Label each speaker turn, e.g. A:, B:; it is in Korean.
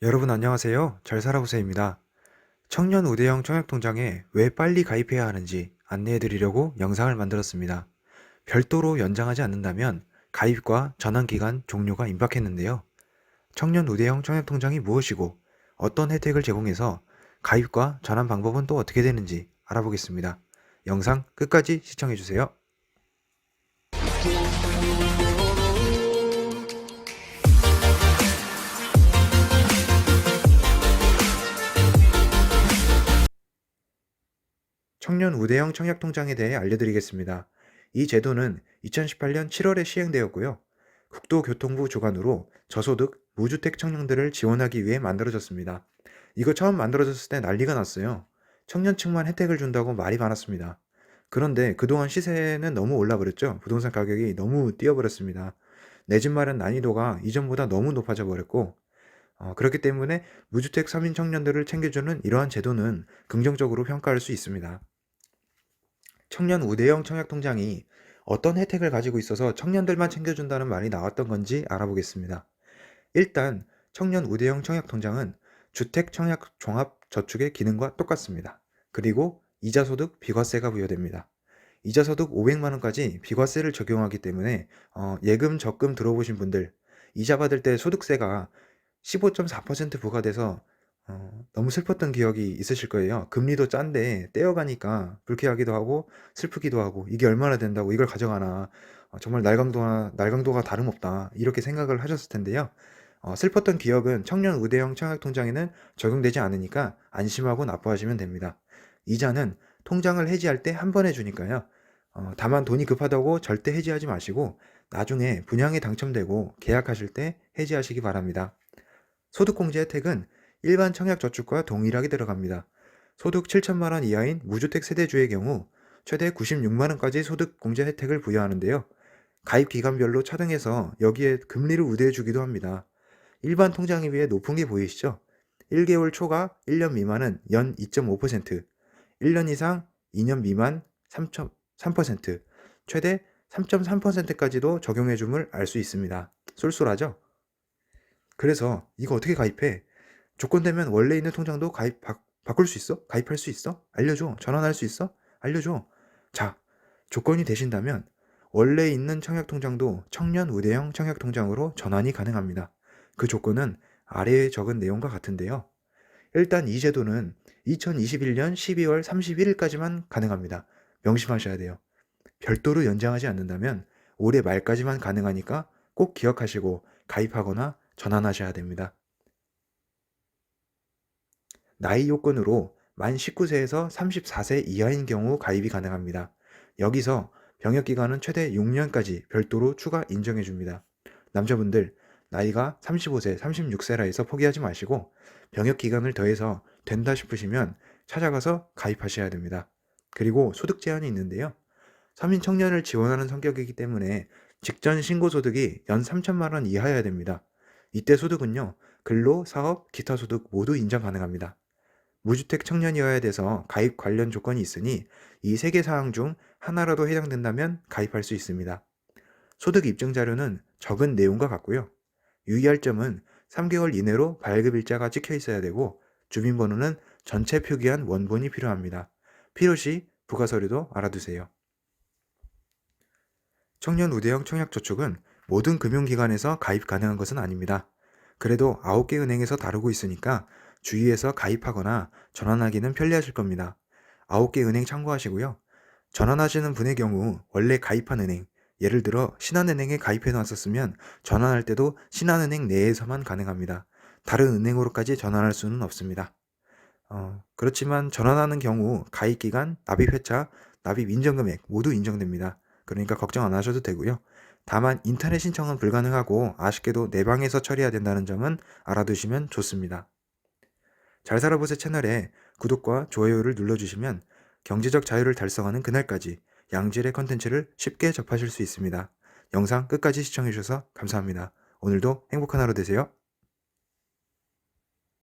A: 여러분 안녕하세요. 잘 살아보세요입니다. 청년 우대형 청약통장에 왜 빨리 가입해야 하는지 안내해 드리려고 영상을 만들었습니다. 별도로 연장하지 않는다면 가입과 전환 기간 종료가 임박했는데요. 청년 우대형 청약통장이 무엇이고 어떤 혜택을 제공해서 가입과 전환 방법은 또 어떻게 되는지 알아보겠습니다. 영상 끝까지 시청해 주세요. 청년 우대형 청약통장에 대해 알려드리겠습니다. 이 제도는 2018년 7월에 시행되었고요. 국토교통부 주관으로 저소득, 무주택 청년들을 지원하기 위해 만들어졌습니다. 이거 처음 만들어졌을 때 난리가 났어요. 청년층만 혜택을 준다고 말이 많았습니다. 그런데 그동안 시세는 너무 올라버렸죠. 부동산 가격이 너무 뛰어버렸습니다. 내 집 마련 난이도가 이전보다 너무 높아져 버렸고, 어, 그렇기 때문에 무주택 서민 청년들을 챙겨주는 이러한 제도는 긍정적으로 평가할 수 있습니다. 청년 우대형 청약통장이 어떤 혜택을 가지고 있어서 청년들만 챙겨준다는 말이 나왔던 건지 알아보겠습니다. 일단 청년 우대형 청약통장은 주택 청약 종합 저축의 기능과 똑같습니다. 그리고 이자 소득 비과세가 부여됩니다. 이자 소득 500만 원까지 비과세를 적용하기 때문에 어, 예금 적금 들어보신 분들 이자 받을 때 소득세가 15.4% 부과돼서 어, 너무 슬펐던 기억이 있으실 거예요. 금리도 짠데 떼어가니까 불쾌하기도 하고 슬프기도 하고 이게 얼마나 된다고 이걸 가져가나 어, 정말 날강도가 날강도가 다름없다 이렇게 생각을 하셨을 텐데요. 어, 슬펐던 기억은 청년 우대형 청약통장에는 적용되지 않으니까 안심하고 납부하시면 됩니다. 이자는 통장을 해지할 때 한 번에 주니까요. 어, 다만 돈이 급하다고 절대 해지하지 마시고 나중에 분양에 당첨되고 계약하실 때 해지하시기 바랍니다. 소득공제 혜택은 일반 청약저축과 동일하게 들어갑니다. 소득 7천만 원 이하인 무주택 세대주의 경우 최대 96만 원까지 소득공제 혜택을 부여하는데요. 가입 기간별로 차등해서 여기에 금리를 우대해 주기도 합니다. 일반 통장에 비해 높은 게 보이시죠? 1개월 초과 1년 미만은 연 2.5%, 1년 이상 2년 미만 3.3%, 최대 3.3%까지도 적용해 줌을 알 수 있습니다. 쏠쏠하죠? 그래서 이거 어떻게 가입해? 조건 되면 원래 있는 통장도 가입 바, 바꿀 수 있어? 가입할 수 있어? 알려줘. 전환할 수 있어? 알려줘. 자, 조건이 되신다면 원래 있는 청약통장도 청년 우대형 청약통장으로 전환이 가능합니다. 그 조건은 아래에 적은 내용과 같은데요. 일단 이 제도는 2021년 12월 31일까지만 가능합니다. 명심하셔야 돼요. 별도로 연장하지 않는다면 올해 말까지만 가능하니까 꼭 기억하시고 가입하거나 전환하셔야 됩니다. 나이 요건으로 만 19세에서 34세 이하인 경우 가입이 가능합니다. 여기서 병역 기간은 최대 6년까지 별도로 추가 인정해 줍니다. 남자분들 나이가 35세, 36세라 해서 포기하지 마시고 병역 기간을 더해서 된다 싶으시면 찾아가서 가입하셔야 됩니다. 그리고 소득 제한이 있는데요. 서민 청년을 지원하는 성격이기 때문에 직전 신고 소득이 연 3천만 원 이하여야 됩니다. 이때 소득은요, 근로, 사업, 기타 소득 모두 인정 가능합니다. 무주택 청년이어야 돼서 가입 관련 조건이 있으니 이 세 개 사항 중 하나라도 해당된다면 가입할 수 있습니다. 소득 입증 자료는 적은 내용과 같고요. 유의할 점은 3개월 이내로 발급 일자가 찍혀 있어야 되고 주민번호는 전체 표기한 원본이 필요합니다. 필요시 부가 서류도 알아두세요. 청년 우대형 청약저축은 모든 금융기관에서 가입 가능한 것은 아닙니다. 그래도 9개 은행에서 다루고 있으니까 주위에서 가입하거나 전환하기는 편리하실 겁니다. 9개 은행 참고하시고요. 전환하시는 분의 경우 원래 가입한 은행, 예를 들어 신한은행에 가입해 놨었으면 전환할 때도 신한은행 내에서만 가능합니다. 다른 은행으로까지 전환할 수는 없습니다. 어, 그렇지만 전환하는 경우 가입기간, 납입회차, 납입 인정금액 모두 인정됩니다. 그러니까 걱정 안 하셔도 되고요. 다만 인터넷 신청은 불가능하고 아쉽게도 내 방에서 처리해야 된다는 점은 알아두시면 좋습니다. 잘 살아보세 채널에 구독과 좋아요를 눌러주시면 경제적 자유를 달성하는 그날까지 양질의 컨텐츠를 쉽게 접하실 수 있습니다. 영상 끝까지 시청해주셔서 감사합니다. 오늘도 행복한 하루 되세요.